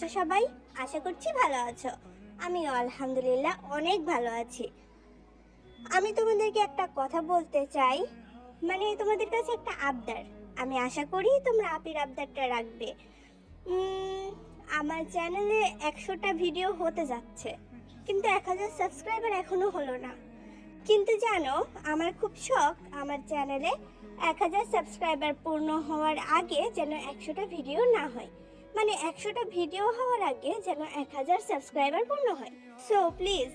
আছো সবাই? আশা করছি ভালো আছো। আমি আলহামদুলিল্লাহ অনেক ভালো আছি। আমি তোমাদেরকে একটা কথা বলতে চাই। মানে তোমাদের কাছে একটা আবদার। আমি আশা করি তোমরা আপির আবদারটা রাখবে। আমার চ্যানেলে একশোটা ভিডিও হতে যাচ্ছে। কিন্তু এক হাজার সাবস্ক্রাইবার এখনও হলো না। কিন্তু জানো, আমার খুব শখ আমার চ্যানেলে এক হাজার সাবস্ক্রাইবার পূর্ণ হওয়ার আগে যেন একশোটা ভিডিও না হয়। মানে একশোটা ভিডিও হওয়ার আগে যেন এক হাজার সাবস্ক্রাইবার পূর্ণ হয়। সো প্লিজ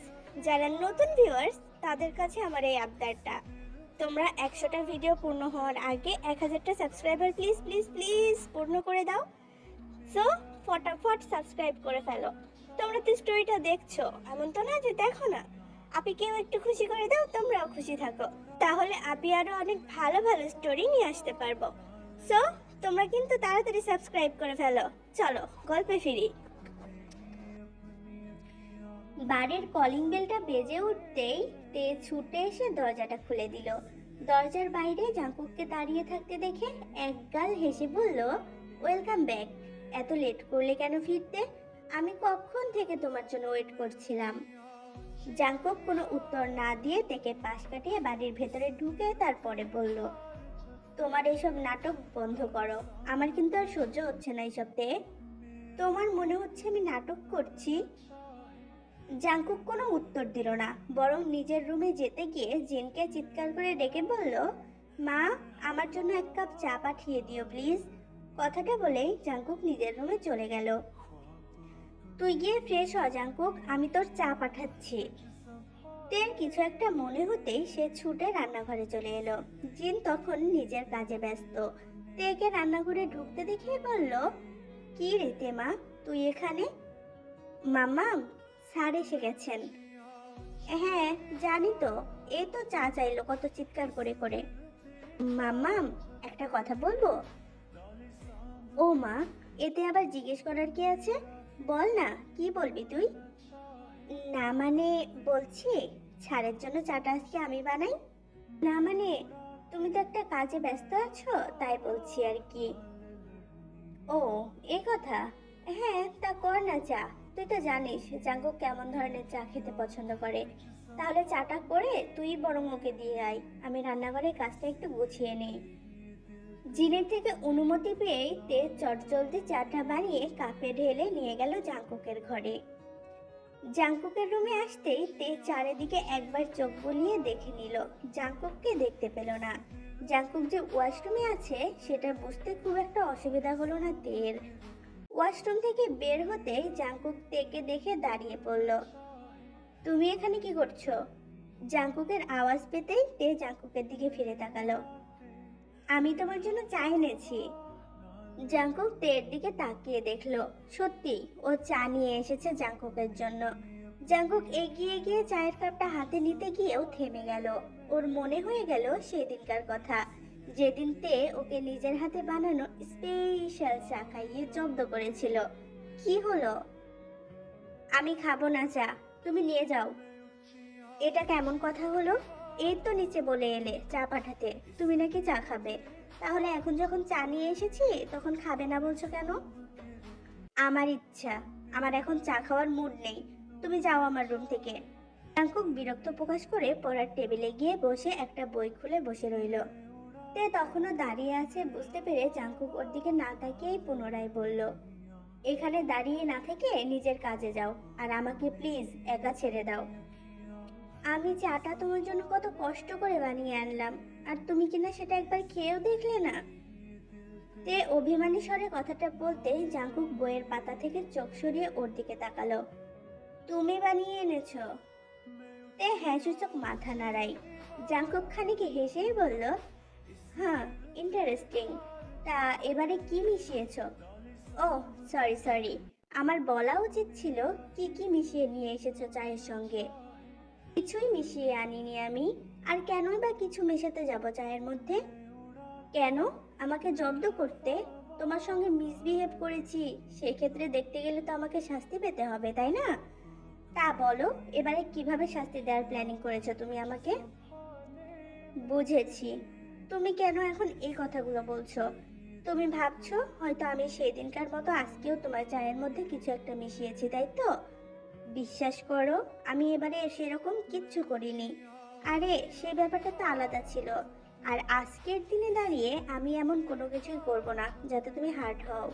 যারা নতুন ভিউয়ার্স তাদের কাছে আমার এই আবদারটা। তোমরা একশোটা ভিডিও পূর্ণ হওয়ার আগে এক হাজারটা সাবস্ক্রাইবার প্লিজ প্লিজ প্লিজ পূর্ণ করে দাও। সো ফটাফট সাবস্ক্রাইব করে ফেলো। তোমরা তো স্টোরিটা দেখছ, এমন তো না যে দেখো না। আপিকেও একটু খুশি করে দাও, তোমরাও খুশি থাকো। তাহলে আপি আরও অনেক ভালো ভালো স্টোরি নিয়ে আসতে পারব। সো তোমরা কিন্তু তাড়াতাড়ি সাবস্ক্রাইব করে ফেলো। চলো, গল্পে ফিরি। বাড়ির কলিং বেলটা বেজে উঠতেই তে ছুটে এসে দরজাটা খুলে দিল। দরজার বাইরে জাঙ্কুককে দাঁড়িয়ে থাকতে দেখে একগাল হেসে বলল ওয়েলকাম ব্যাক এত লেট করলে কেন ফিরতে? আমি কখন থেকে তোমার জন্য ওয়েট করছিলাম? জাঙ্কুক কোনো উত্তর না দিয়ে তেকে পাশ কাটিয়ে বাড়ির ভেতরে ঢুকে তারপরে বলল তোমার এইসব নাটক বন্ধ করো। আমার কিন্তু আর সহ্য হচ্ছে না এইসব তে তোমার মনে হচ্ছে আমি নাটক করছি? জাঙ্কুক কোনো উত্তর দিল না, বরং নিজের রুমে যেতে গিয়ে জিনকে চিৎকার করে ডেকে বলল, মা, আমার জন্য এক কাপ চা পাঠিয়ে দিও, প্লিজ। কথাটা বলেই জাঙ্কুক নিজের রুমে চলে গেল। তুই গিয়ে ফ্রেশ হ জাঙ্কুক আমি তোর চা পাঠাচ্ছি। তের কিছু একটা মনে হতেই সে ছুটে রান্নাঘরে চলে এলো। জিন তখন নিজের কাজে ব্যস্ত। তেকে রান্নাঘরে ঢুকতে দেখে বলল, কি রে তেমা, তুই এখানে? মাম্মা, স্যার এসে গেছেন। হ্যাঁ জানি তো। এই তো চা চাইলো কত চিৎকার করে করে। মাম্মাম একটা কথা বলব? ও মা, এতে আবার জিজ্ঞেস করার কি আছে? বল না, কি বলবি তুই? না মানে বলছি, ছাড়ের জন্য চাটা আজকে আমি বানাই। না মানে তুমি তো একটা কাজে ব্যস্ত আছো, তাই বলছি আর কি। ও এই কথা? হ্যাঁ তা কর না চা। তুই তো জানিস, জাঙ্গু কেমন ধরনের চা খেতে পছন্দ করে। তাহলে চাটা করে তুই বরং ওকে দিয়ে আয়। আমি রান্নাঘরের কাজটা একটু গুছিয়ে নেই। জিনের থেকে অনুমতি পেয়েই তে চটজলদি চাটা বানিয়ে কাপে ঢেলে নিয়ে গেল জাঙ্কুকের ঘরে। জাঙ্কুকের রুমে আসতেই তে চারিদিকে একবার চোখ বুলিয়ে দেখে নিল। জাঙ্কুককে দেখতে পেল না। জাঙ্কুক যে ওয়াশরুমে আছে, সেটা বুঝতে খুব একটা অসুবিধা হলো না তের। ওয়াশরুম থেকে বের হতে জাঙ্কুক তেকে দেখে দাঁড়িয়ে পড়ল। তুমি এখানে কি করছ? জাঙ্কুকের আওয়াজ পেতেই তে জাঙ্কুকের দিকে ফিরে তাকালো। আমি তোমার জন্য চা এনেছি। জাঙ্কুক তের দিকে তাকিয়ে দেখল। সত্যি, ও চা নিয়ে এসেছে জাঙ্কুকের জন্য। জাঙ্কুক এগিয়ে গিয়ে চায়ের কাপটা হাতে নিতে গিয়েও থেমে গেল। ওর মনে হয়ে গেল সেদিনকার কথা। যেদিন তে ওকে নিজের হাতে বানানো স্পেশাল চা খাইয়ে জব্দ করেছিল। কি হলো? আমি খাব না চা, তুমি নিয়ে যাও। এটা কেমন কথা হলো? এই তো নিচে বলে এলে চা পাঠাতে। তুমি নাকি চা খাবে? তাহলে এখন যখন চা নিয়ে এসেছি, তখন খাবে না বলছো কেন? আমার ইচ্ছা। আমার এখন চা খাওয়ার মুড নেই। তুমি যাও আমার রুম থেকে। জাঙ্কুক বিরক্ত প্রকাশ করে পড়ার টেবিলে গিয়ে বসে একটা বই খুলে বসে রইল। তে তখনও দাঁড়িয়ে আছে বুঝতে পেরে জাঙ্কুক ওর দিকে না তাকিয়েই পুনরায় বলল, এখানে দাঁড়িয়ে না থেকে নিজের কাজে যাও আর আমাকে প্লিজ একা ছেড়ে দাও। আমি চাটা তোমার জন্য কত কষ্ট করে বানিয়ে আনলাম। আর তুমি কিনা সেটা একবার খেয়েও দেখলে না? তে অভিমানী স্বরে কথাটা বলতেই জাঙ্কুক বইয়ের পাতা থেকে চোখ সরিয়ে ওর দিকে তাকালো। তুমি বানিয়ে এনেছো। তে হ্যাঁ সূচক মাথা নাড়াই জাঙ্কুক খানিকে হেসেই বলল হ্যাঁ ইন্টারেস্টিং তা এবারে কি মিশিয়েছ? ও সরি সরি আমার বলা উচিত ছিল কি কি মিশিয়ে নিয়ে এসেছ চায়ের সঙ্গে? কিছুই মিশিয়ে আনিনি আমি। আর কেনই বা কিছু মেশাতে যাব চায়ের মধ্যে? কেন? আমাকে জব্দ করতে? তোমার সঙ্গে মিসবিহেভ করেছি। সেক্ষেত্রে দেখতে গেলে তো আমাকে শাস্তি পেতে হবে, তাই না? তা বলো, এবারে কীভাবে শাস্তি দেওয়ার প্ল্যানিং করেছ তুমি আমাকে? বুঝেছি। তুমি কেন এখন এই কথাগুলো বলছো? তুমি ভাবছ, হয়তো আমি সেই দিনকার মতো আজকেও তোমার চায়ের মধ্যে কিছু একটা মিশিয়েছি, তাই তো? বিশ্বাস করো, আমি এবারে সেরকম কিচ্ছু করিনি। আরে সেই ব্যাপারটা তো আলাদা ছিল। আর আজকের দিনে দাঁড়িয়ে আমি এমন কোনো কিছুই করব না, যাতে তুমি হার্ট হও।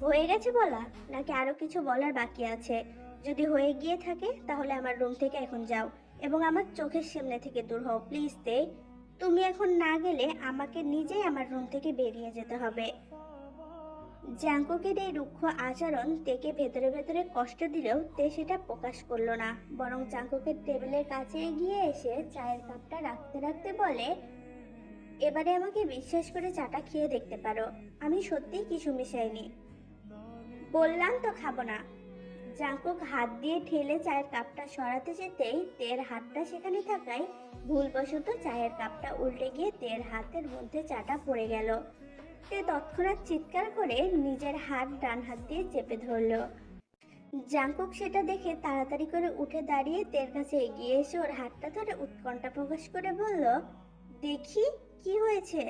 হয়ে গেছে বলা? নাকি আরও কিছু বলার বাকি আছে? যদি হয়ে গিয়ে থাকে, তাহলে আমার রুম থেকে এখন যাও এবং আমার চোখের সামনে থেকে দূর হও, প্লিজ দে তুমি এখন না গেলে আমাকে নিজেই আমার রুম থেকে বেরিয়ে যেতে হবে। জাঙ্কুকের এই রুক্ষ আচরণ তেকে ভেতরে ভেতরে কষ্ট দিলেও তে সেটা প্রকাশ করল না। বরং জাঙ্কুকের টেবিলের কাছে এগিয়ে এসে চায়ের কাপটা রাখতে রাখতে বলে, এবারে আমাকে বিশ্বাস করে চাটা খেয়ে দেখতে পারো। আমি সত্যিই কিছু মিশাইনি। বললাম তো খাব না। জাঙ্কুক হাত দিয়ে ঠেলে চায়ের কাপটা সরাতে যেতেই তের হাতটা সেখানে থাকায় ভুলবশত চায়ের কাপটা উল্টে গিয়ে তের হাতের মধ্যে চাটা পড়ে গেল। তে তৎক্ষণাৎ চিৎকার করে নিজের হাত ডান হাত দিয়ে চেপে ধরলো। জাঙ্কুক সেটা দেখে তাড়াতাড়ি করে উঠে দাঁড়িয়ে তের কাছে এগিয়ে এসে ওর হাতটা ধরে উৎকণ্ঠা প্রকাশ করে বলল, দেখি, কি হয়েছে?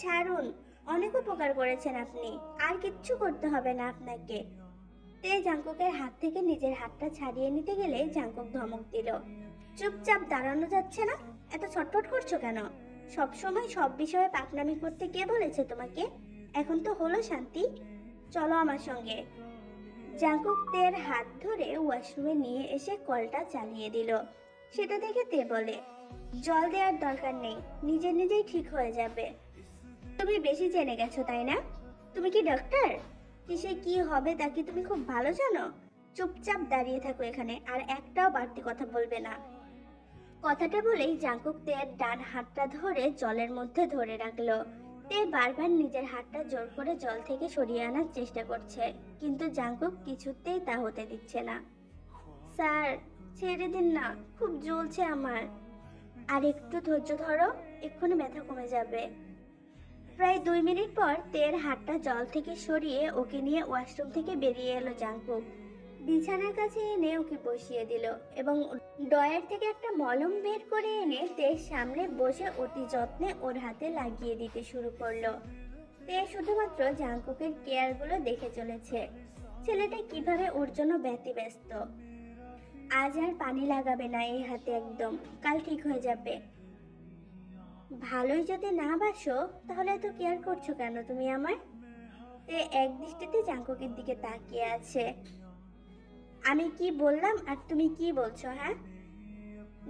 ছাড়ুন, অনেক উপকার করেছেন আপনি, আর কিচ্ছু করতে হবে না আপনাকে। তে জাঙ্কুকের হাত থেকে নিজের হাতটা ছাড়িয়ে নিতে গেলে জাঙ্কুক ধমক দিল, চুপচাপ দাঁড়ানো যাচ্ছে না? এত ছটফট করছ কেন? সব সময় সব বিষয়ে পাকনামি করতে কে বলেছে তোমাকে? এখন তো হলো শান্তি। চলো আমার সঙ্গে। জাঙ্কুক তের হাত ধরে ওয়াশরুমে নিয়ে এসে কলটা চালিয়ে দিল। সেটা দেখে তে বলে, জল দেওয়ার দরকার নেই নিজে নিজেই ঠিক হয়ে যাবে। তুমি বেশি জেনে গেছো, তাই না? তুমি কি ডক্টর কিসে কি হবে তা কি তুমি খুব ভালো জানো? চুপচাপ দাঁড়িয়ে থাকো এখানে, আর একটাও বাড়তি কথা বলবে না। কথাটা বলেই জাঙ্কুক তের ডান হাতটা ধরে জলের মধ্যে ধরে রাখল। তে বারবার নিজের হাতটা জোর করে জল থেকে সরিয়ে আনার চেষ্টা করছে, কিন্তু জাঙ্কুক কিছুতেই তা হতে দিচ্ছে না। স্যার, ছেড়ে দিন না, খুব জ্বলছে আমার। আর একটু ধৈর্য ধরো, এক্ষুনি ব্যথা কমে যাবে। প্রায় দুই মিনিট পর তের হাতটা জল থেকে সরিয়ে ওকে নিয়ে ওয়াশরুম থেকে বেরিয়ে এলো জাঙ্কুক। বিছানার কাছে এনে ওকে বসিয়ে দিল এবং ডয়ার থেকে একটা মলম বের করে এনে তের সামনে বসে অতি যত্নে ওর হাতে লাগিয়ে দিতে শুরু করল। তে শুধুমাত্র জাঙ্কুকের কেয়ারগুলো দেখে চলেছে। ছেলেটা কীভাবে ওর জন্য ব্যতিব্যস্ত। আজ আর পানি লাগাবে না এই হাতে একদম, কাল ঠিক হয়ে যাবে। ভালোই যদি না বাসো, তাহলে এত কেয়ার করছ কেন তুমি আমার তে এক দৃষ্টিতে জাঙ্কুকের দিকে তাকিয়ে আছে। আমি কি বললাম আর তুমি কি বলছো হ্যাঁ?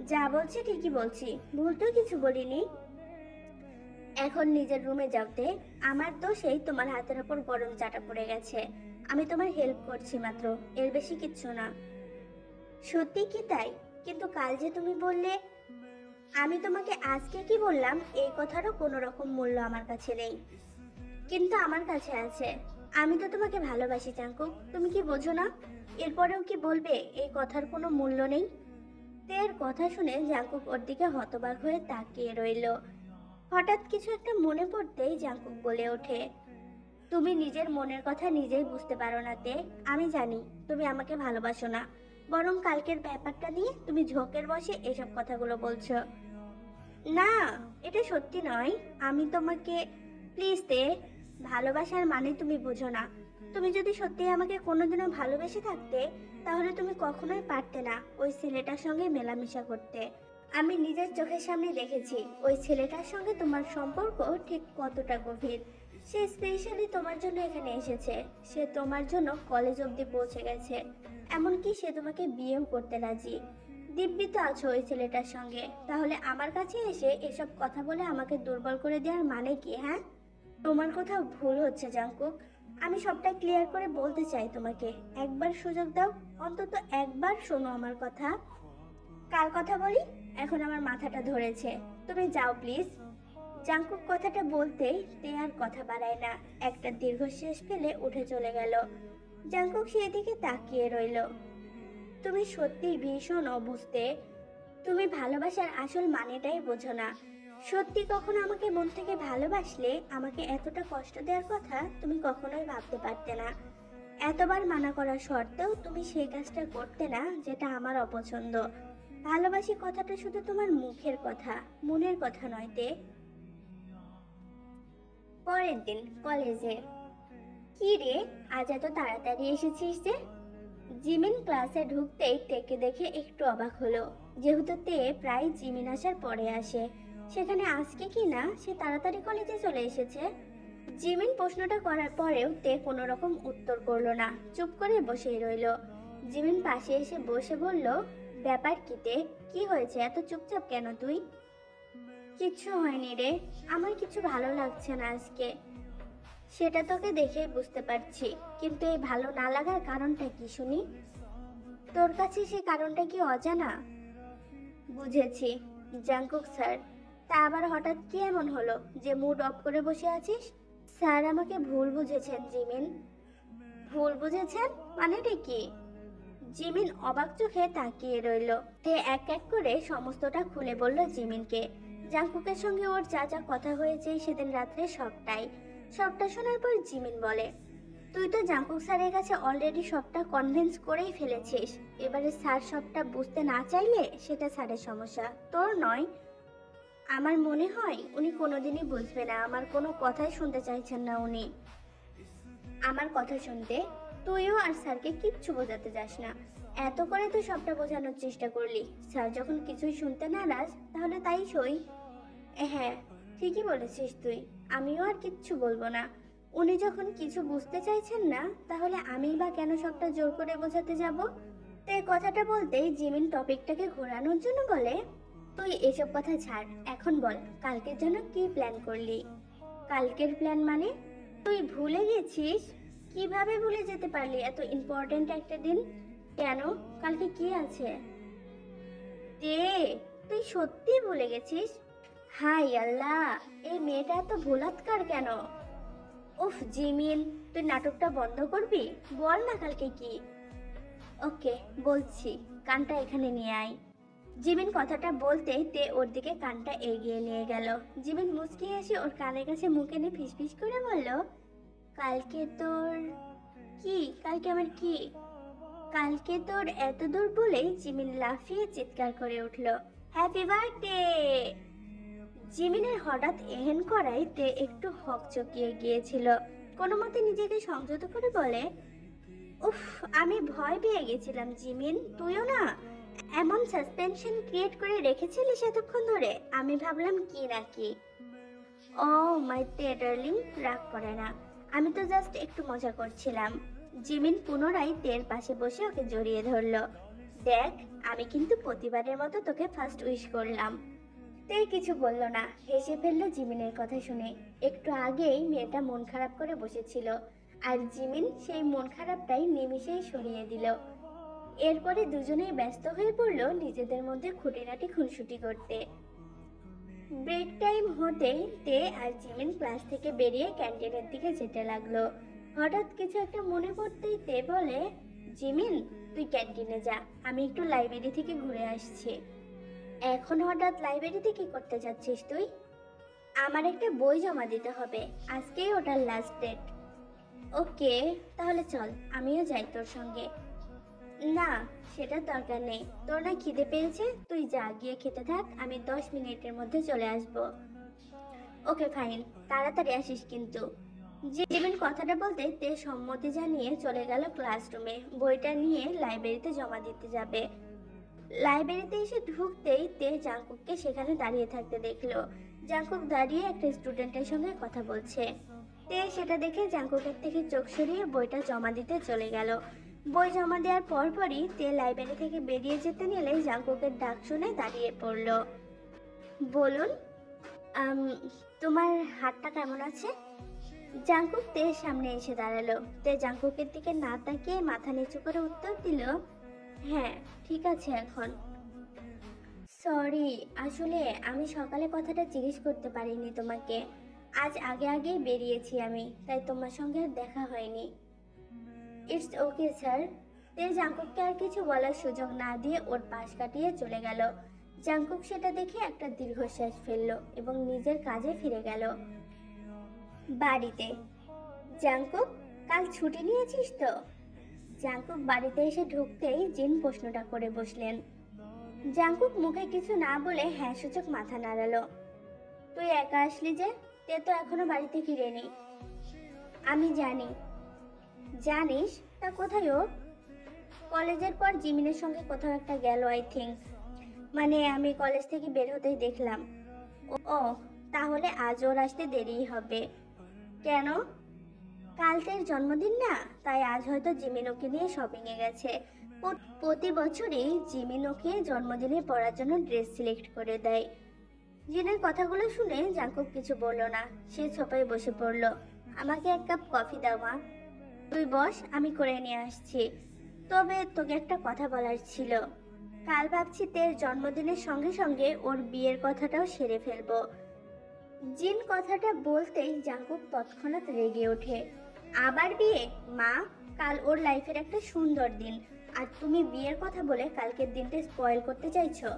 যা বলছি ঠিকই বলছি, ভুল তো কিছু বলিনি। এখন নিজের রুমে যাওতে আমার দোষেই তোমার হাতের ওপর গরম চাটা পড়ে গেছে। আমি তোমার হেল্প করছি মাত্র, এর বেশি কিচ্ছু না। সত্যি কি তাই? কিন্তু কাল যে তুমি বললে, আমি তোমাকে আজকে কি বললাম, এই কথারও কোনো রকম মূল্য আমার কাছে নেই। কিন্তু আমার কাছে আছে। আমি তো তোমাকে ভালোবাসি চাঙ্কুক তুমি কি বোঝো না? এরপরেও কি বলবে? এই কথার কোনো মূল্য নেই। তের কথা শুনে জাঙ্কুক ওর দিকে হতবাক হয়ে তাকিয়ে রইল। হঠাৎ কিছু একটা মনে পড়তেই জাঙ্কুক বলে ওঠে, তুমি নিজের মনের কথা নিজেই বুঝতে পারো না, তে। আমি জানি তুমি আমাকে ভালোবাসো না। বরং কালকের ব্যাপারটা নিয়ে তুমি ঝোঁকের বসে এসব কথাগুলো বলছো। না, এটা সত্যি নয়। আমি তোমাকে, প্লিজ, তে ভালোবাসার মানে তুমি বোঝো না। তুমি যদি সত্যি আমাকে কোনোদিনও ভালোবেসে থাকতে, তাহলে তুমি কখনোই পারতে না ওই ছেলেটার সঙ্গে মেলামেশা করতে। আমি নিজের চোখের সামনে দেখেছি, ওই ছেলেটার সঙ্গে তোমার সম্পর্ক ঠিক কতটা গভীর। সে স্পেশালি তোমার জন্য এখানে এসেছে। সে তোমার জন্য কলেজ অবধি পৌঁছে গেছে। এমনকি সে তোমাকে বিয়েও করতে রাজি। দিব্যি তো আছো ওই ছেলেটার সঙ্গে। তাহলে আমার কাছে এসে এসব কথা বলে আমাকে দুর্বল করে দেওয়ার মানে কি হ্যাঁ? তোমার কোথাও ভুল হচ্ছে, জাঙ্কুক। আমি সবটা ক্লিয়ার করে বলতে চাই তোমাকে। একবার সুযোগ দাও, অন্তত একবার শোনো আমার কথা। কার কথা বলি? এখন আমার মাথাটা ধরেছে। তুমি যাও প্লিজ জাঙ্কুক কথাটা বলতেই তে আর কথা বাড়ায় না। একটা দীর্ঘশ্বাস ফেলে উঠে চলে গেল। জাঙ্কুক সেদিকে তাকিয়ে রইল। তুমি সত্যিই ভীষণ অবুঝতে, তুমি ভালোবাসার আসল মানেটাই বোঝো না। সত্যি কখনো আমাকে মন থেকে ভালোবাসলে আমাকে এতটা কষ্ট দেওয়ার কথা তুমি কখনোই ভাবতে পারতে না। এতবার মানা করার সত্ত্বেও তুমি সেই কাজটা করতে না যেটা আমার অপছন্দ। ভালোবাসি কথাটা শুধু তোমার মুখের কথা, মনের কথা নয় তে। পরের দিন কলেজে। কি রে, আজ এত তাড়াতাড়ি এসেছিস যে? জিমিন ক্লাসে ঢুকতেই তেকে দেখে একটু অবাক হলো। যেহেতু তে প্রায় জিমিন আসার পরে আসে। সেখানে আজকে কি না, সে তাড়াতাড়ি কলেজে চলে এসেছে। জিমিন প্রশ্নটা করার পরেও তে কোনো রকম উত্তর করল না, চুপ করে বসেই রইল। জিমিন পাশে এসে বসে বলল, ব্যাপার কি তে? কি হয়েছে? এত চুপচাপ কেন তুই? কিচ্ছু হয়নি রে, আমার কিছু ভালো লাগছে না আজকে। সেটা তোকে দেখেই বুঝতে পারছি, কিন্তু এই ভালো না লাগার কারণটা কি শুনি? তোর কাছে সে কারণটা কি অজানা? বুঝেছি জাঙ্কুক স্যার তা আবার হঠাৎ কি এমন হলো যে মুড অফ করে বসে আছিস? স্যার আমাকে ভুল বুঝেছেন, জিমিন। ভুল বুঝেছেন মানেটা কি? জিমিন অবাক চোখে তাকিয়ে রইল। তে এক এক করে সমস্তটা খুলে বলল জিমিনকে। জাঙ্কুকের সঙ্গে ওর যা যা কথা হয়েছে সেদিন রাত্রে সবটাই। সবটা শোনার পর জিমিন বলে, তুই তো জাঙ্কুক স্যারের কাছে অলরেডি সবটা কনভিন্স করেই ফেলেছিস। এবারে স্যার সবটা বুঝতে না চাইলে সেটা স্যারের সমস্যা। তোর নয় আমার মনে হয় উনি কোনোদিনই বুঝবে না, আমার কোনো কথাই শুনতে চাইছেন না উনি। আমার কথা শুনতে তুইও আর স্যারকে কিচ্ছু বোঝাতে যাস না। এত করে তুই সবটা বোঝানোর চেষ্টা করলি। স্যার যখন কিছুই শুনতে নারাজ, তাহলে তাই সই। হ্যাঁ ঠিকই বলেছিস তুই, আমিও আর কিচ্ছু বলব না। উনি যখন কিছু বুঝতে চাইছেন না, তাহলে আমি বা কেন সবটা জোর করে বোঝাতে যাব? তো এই কথাটা বলতেই জিমিন টপিকটাকে ঘোরানোর জন্য বলে তুই এসব কথা ছাড়, এখন বল, কালকের জন্য কি প্ল্যান করলি? কালকের প্ল্যান মানে? তুই ভুলে গেছিস? কীভাবে ভুলে যেতে পারলি এত ইম্পর্ট্যান্ট একটা দিন? কেন? কালকে কি আছে? দে, তুই সত্যি ভুলে গেছিস? হাই আল্লাহ, এই মেয়েটা এত ভোলাৎকার কেন? উফ, জিমিন, তুই নাটকটা বন্ধ করবি? বল না কালকে কি? ওকে, বলছি, কানটা এখানে নিয়ে আয়। জিমিন কথাটা বলতে তে ওর দিকে কানটা এগিয়ে নিয়ে গেল। জিমিন মুচকি এসে ওর কানের কাছে মুখে নিয়ে ফিসফিস করে বলল, কালকে তোর কি? কালকে আমার কি? কালকে তোর এত দূর বলেই জিমিন লাফিয়ে চিৎকার করে উঠল হ্যাপি বার্থডে জিমিনের হঠাৎ এহেন করাই তে একটু হক চকিয়ে গিয়েছিল। কোনো মতে নিজেকে সংযত করে বলে, উফ, আমি ভয় পেয়ে গেছিলাম জিমিন, তুইও না? এমন সাসপেনশন ক্রিয়েট করে রেখেছিলিস এতক্ষণ ধরে? আমি ভাবলাম, কি না কি? ও মাই ডার্লিং রাগ করে না। আমি তো জাস্ট একটু মজা করছিলাম। জিমিন পুনরায় তের পাশে বসে ওকে জড়িয়ে ধরলো। দেখ, আমি কিন্তু প্রতিবারের মতো তোকে ফার্স্ট উইশ করলাম। তে কিছু বলল না। হেসে ফেলল জিমিনের কথা শুনে। একটু আগেই মেয়েটা মন খারাপ করে বসেছিল। আর জিমিন সেই মন খারাপটাই নিমিষেই সরিয়ে দিল। এরপরে দুজনেই ব্যস্ত হয়ে পড়ল নিজেদের মধ্যে খুঁটিনাটি খুনসুটি করতে। ব্রেক টাইম হতেই তে আর জিমিন ক্লাস থেকে বেরিয়ে ক্যান্টিনের দিকে যেতে লাগল। হঠাৎ কিছু একটা মনে পড়তেই তে বলে, জিমিন, তুই ক্যান্টিনে যা, আমি একটু লাইব্রেরি থেকে ঘুরে আসছি। এখন হঠাৎ লাইব্রেরিতে কি করতে যাচ্ছিস তুই? আমার একটা বই জমা দিতে হবে, আজকেই ওটার লাস্ট ডেট ওকে, তাহলে চল, আমিও যাই তোর সঙ্গে। না, সেটার দরকার নেই। তোর না খিদে পেয়েছে? তুই যা, গিয়ে খেতে থাক, আমি দশ মিনিটের মধ্যে চলে আসব। Okay, fine. তাড়াতাড়ি আসিস কিন্তু। জিমিন কথাটা বলতে তে সম্মতি জানিয়ে চলে গেল ক্লাসরুমে। বইটা নিয়ে লাইব্রেরিতে জমা দিতে যাবে। লাইব্রেরিতে এসে ঢুকতেই তে জাঙ্কুককে সেখানে দাঁড়িয়ে থাকতে দেখল। জাঙ্কুক দাঁড়িয়ে একটা স্টুডেন্টের সঙ্গে কথা বলছে। তে সেটা দেখে জাঙ্কুকের থেকে চোখ সরিয়ে বইটা জমা দিতে চলে গেল। বই জমা দেওয়ার পরপরই তে লাইব্রেরি থেকে বেরিয়ে যেতে নিলে জাঙ্কুকের ডাক শুনে দাঁড়িয়ে পড়ল। বলুন তোমার হাতটা কেমন আছে? জাঙ্কুক তের সামনে এসে দাঁড়াল। তে জাঙ্কুকের দিকে না তাকিয়ে মাথা নিচু করে উত্তর দিল হ্যাঁ ঠিক আছে এখন। সরি, আসলে আমি সকালে কথাটা জিজ্ঞেস করতে পারিনি তোমাকে। আজ আগে আগেই বেরিয়েছি আমি, তাই তোমার সঙ্গে দেখা হয়নি। ইটস ওকে স্যার তে জাঙ্কুককে আর কিছু বলার সুযোগ না দিয়ে ওর পাশ কাটিয়ে চলে গেল। জাঙ্কুক সেটা দেখে একটা দীর্ঘশ্বাস ফেলল এবং নিজের কাজে ফিরে গেল। বাড়িতে। জাঙ্কুক, কাল ছুটি নিয়েছিস তো? জাঙ্কুক বাড়িতে এসে ঢুকতেই জিন প্রশ্নটা করে বসলেন। জাঙ্কুক মুখে কিছু না বলে হ্যাঁ সূচক মাথা নাড়ালো। তুই একা আসলি যে? তে তো এখনও বাড়িতে ফিরেনি। আমি জানি জানিস, তা কোথায় ও? কলেজের পর জিমিনের সঙ্গে কোথাও একটা গেল আই থিঙ্ক মানে আমি কলেজ থেকে বের হতেই দেখলাম। ও- তাহলে আজ ওর আসতে দেরিই হবে। কেন? কাল তের জন্মদিন না, তাই আজ হয়তো জিমিনোকে নিয়ে শপিংয়ে গেছে। প্রতি বছরই জিমিনোকে জন্মদিনে পড়ার জন্য ড্রেস সিলেক্ট করে দেয়। জিনের কথাগুলো শুনে জাঙ্কুক কিছু বলল না, সে ছোপায় বসে পড়ল। আমাকে এক কাপ কফি দাও, মা। তুই বস, আমি করে নিয়ে আসছি। তবে তোকে একটা কথা বলার ছিল। কাল ভাবছি তের জন্মদিনের সঙ্গে সঙ্গে ওর বিয়ের কথাটাও সেরে ফেলব। জিন কথাটা বলতেই জাঙ্কুক তৎক্ষণাৎ রেগে ওঠে। আবার বিয়ে? মা, কাল ওর লাইফের একটা সুন্দর দিন। আর তুমি বিয়ের কথা বলে কালকের দিনটা স্পয়েল করতে চাইছো?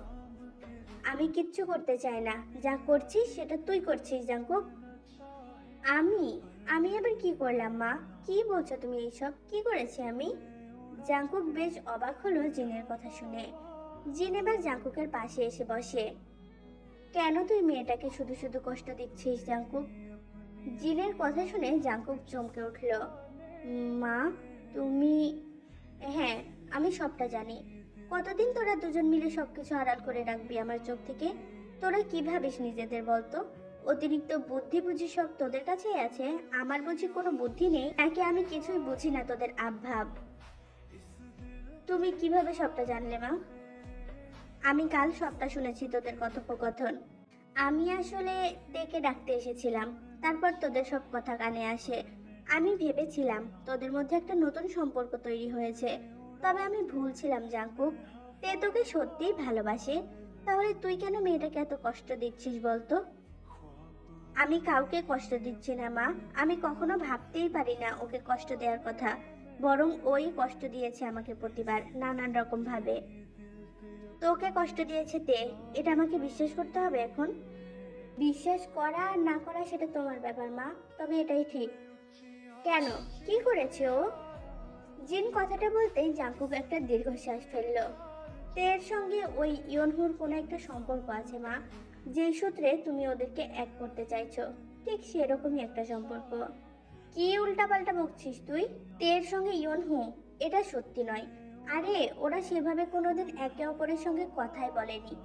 আমি কিচ্ছু করতে চাই না। যা করছিস সেটা তুই করছিস, জাঙ্কুক। আমি? আমি আবার কি করলাম, মা? কি বলছো তুমি এইসব? কি করেছি আমি? জাঙ্কুক বেশ অবাক হলো জিনের কথা শুনে। জিন এবার জাঙ্কুকের পাশে এসে বসে। কেন তুই মেয়েটাকে শুধু শুধু কষ্ট দিচ্ছিস, জাঙ্কুক? জিনের কথা শুনে জাঙ্কুক চমকে উঠল। মা, তুমি হ্যাঁ আমি সবটা জানি। কতদিন তোরা দুজন মিলে সবকিছু আড়াল করে রাখবি আমার চোখ থেকে? তোরা কি ভাবিস নিজেদের বলতো? অতিরিক্ত বুদ্ধি বুঝি সব তোদের কাছেই আছে? আমার বুঝি কোনো বুদ্ধি নেই, নাকি আমি কিছুই বুঝি না তোদের আভাব? তুমি কীভাবে সবটা জানলে, মা? আমি কাল সবটা শুনেছি তোদের কথোপকথন। আমি আসলে ডেকে ডাকতে এসেছিলাম, তারপর তোদের সব কথা কানে আসে। আমি ভেবেছিলাম তোদের মধ্যে একটা নতুন সম্পর্ক তৈরি হয়েছে, তবে আমি ভুল ছিলাম জাঙ্কুক। তে তোকে সত্যিই ভালোবাসে। তাহলে তুই কেন মেয়েটাকে এত কষ্ট দিচ্ছিস বলতো? আমি কাউকে কষ্ট দিচ্ছি না, মা। আমি কখনো ভাবতেই পারি না ওকে কষ্ট দেওয়ার কথা। বরং ওই কষ্ট দিয়েছে আমাকে প্রতিবার নানান রকম ভাবে। তোকে কষ্ট দিয়েছে তে, এটা আমাকে বিশ্বাস করতে হবে এখন? বিশ্বাস করা আর না করা সেটা তোমার ব্যাপার, মা। তবে এটাই ঠিক। কেন? কি করেছে ও? জিন কথাটা বলতেই জাঙ্কুক একটা দীর্ঘশ্বাস ফেলল। তের সঙ্গে ওই ইয়নহুর কোনো একটা সম্পর্ক আছে, মা। যেই সূত্রে তুমি ওদেরকে এক করতে চাইছো, ঠিক সেরকমই একটা সম্পর্ক। কি উল্টাপাল্টা বকছিস তুই? তের সঙ্গে ইয়নহু এটা সত্যি নয়। আরে, ওরা সেভাবে কোনোদিন একে অপরের সঙ্গে কথাই বলেনি।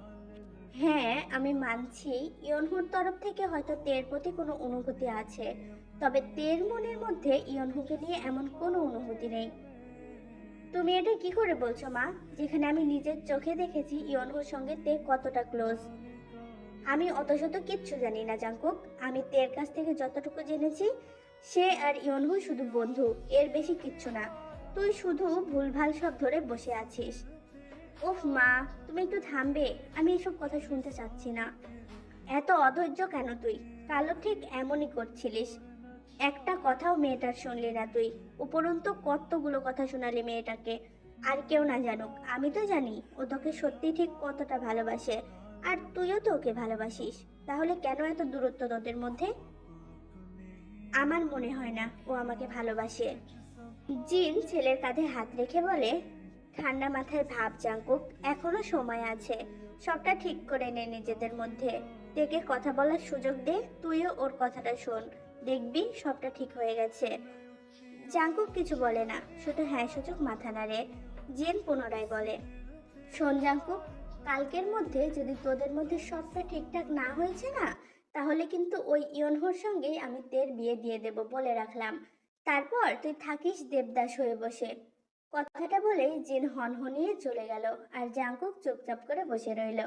হ্যাঁ আমি মানছি ইয়নহুর তরফ থেকে হয়তো তের প্রতি কোনো অনুভূতি আছে, তবে তের মনের মধ্যে ইয়নহুকে নিয়ে এমন কোনো অনুভূতি নেই। তুমি এটা কি করে বলছো মা? যেখানে আমি নিজের চোখে দেখেছি ইয়নহুর সঙ্গে তে কতটা ক্লোজ আমি অত শত কিচ্ছু জানি না জাঙ্কুক আমি তের কাছ থেকে যতটুকু জেনেছি, সে আর ইয়নহু শুধু বন্ধু, এর বেশি কিচ্ছু না। তুই শুধু ভুলভাল সব ধরে বসে আছিস। ওফ মা, তুমি একটু থামবে, আমি এসব কথা শুনতে চাচ্ছি না। এত অধৈর্য কেন তুই? কালো ঠিক এমনই করছিলিস। একটা কথাও মেয়েটার শুনলি না তুই। উপরন্তু কতগুলো কথা শোনালি মেয়েটাকে। আর কেউ না জানুক, আমি তো জানি ও তোকে সত্যি ঠিক কতটা ভালোবাসে। আর তুইও তো ওকে ভালোবাসিস। তাহলে কেন এত দূরত্ব তোদের মধ্যে? আমার মনে হয় না ও আমাকে ভালোবাসে। জিন ছেলের কাঁধে হাত রেখে বলে, ঠান্ডা মাথায় ভাব জাঙ্কুক, এখনও সময় আছে। সবটা ঠিক করে নে নিজেদের মধ্যে। দেখে কথা বলার সুযোগ দে, তুইও ওর কথাটা শোন। দেখবি সবটা ঠিক হয়ে গেছে। জাঙ্কুক কিছু বলে না। শুধু হ্যাঁ সূচক মাথা নাড়ে। জিন পুনরায় বলে, শোন জাঙ্কুক কালকের মধ্যে যদি তোদের মধ্যে সবটা ঠিকঠাক না হয়েছে না, তাহলে কিন্তু ওই ইয়নহোর সঙ্গেই আমি তের বিয়ে দিয়ে দেব বলে রাখলাম। তারপর তুই থাকিস দেবদাস হয়ে বসে। কথাটা বলে জিন হনহনিয়ে চলে গেল আর জাঙ্কুক চুপচাপ করে বসে রইল।